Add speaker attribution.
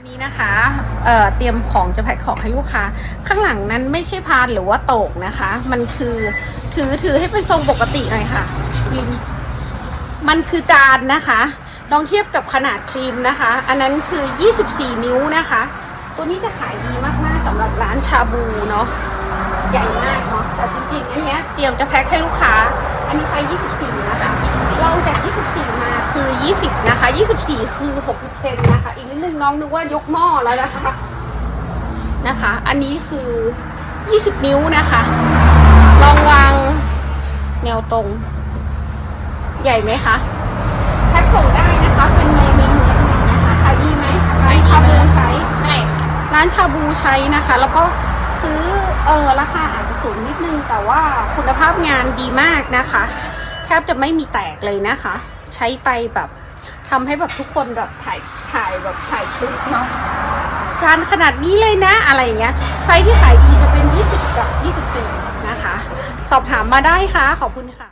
Speaker 1: วันนี้นะคะเเตรียมของจะแพ็คของให้ลูกค้า ข้างหลังนั้นไม่ใช่พานหรือว่าโตกนะคะ มันคือถือถือให้เป็นทรงปกติหน่อยค่ะริมมันคือจานนะคะลองเทียบกับขนาดครีมนะคะ อันนั้นคือ 24 นิ้วนะคะ ตัวนี้จะขายดีมากๆสำหรับร้านชาบูเนาะใหญ่มากเนาะแต่จริงๆอันนี้เตรียมจะแพ็คให้ลูกค้า อันนี้ไซส์ 24นะคะลองจาก 24 มาคือ 20 นะคะ 24 คือ 60 เซนนะคะ อีกนิดนึงน้องนึกว่ายกหม้อแล้วนะคะ นะคะ อันนี้คือ 20 นิ้วนะคะ ลองวางแนวตรง ใหญ่ไหมคะแพ็คส่งได้นะคะ เป็นเมนูเนื้อนะคะขายดีไหมร้านชาบูใช้
Speaker 2: ใช่
Speaker 1: ร้านชาบูใช้นะคะ แล้วก็ซื้อ เออราคาอาจจะสูงนิดนึง แต่ว่าคุณภาพงานดีมากนะคะ แทบจะไม่มีแตกเลยนะคะ ใช้ไปแบบ ทำให้แบบทุกคนแบบถ่ายถ่ายแบบถ่ายคลิปเนาะจานขนาดนี้เลยนะอะไรอย่างเงี้ยไซส์ที่ขายดีจะเป็น 20 กับ 24 นะคะ สอบถามมาได้ค่ะ ขอบคุณค่ะ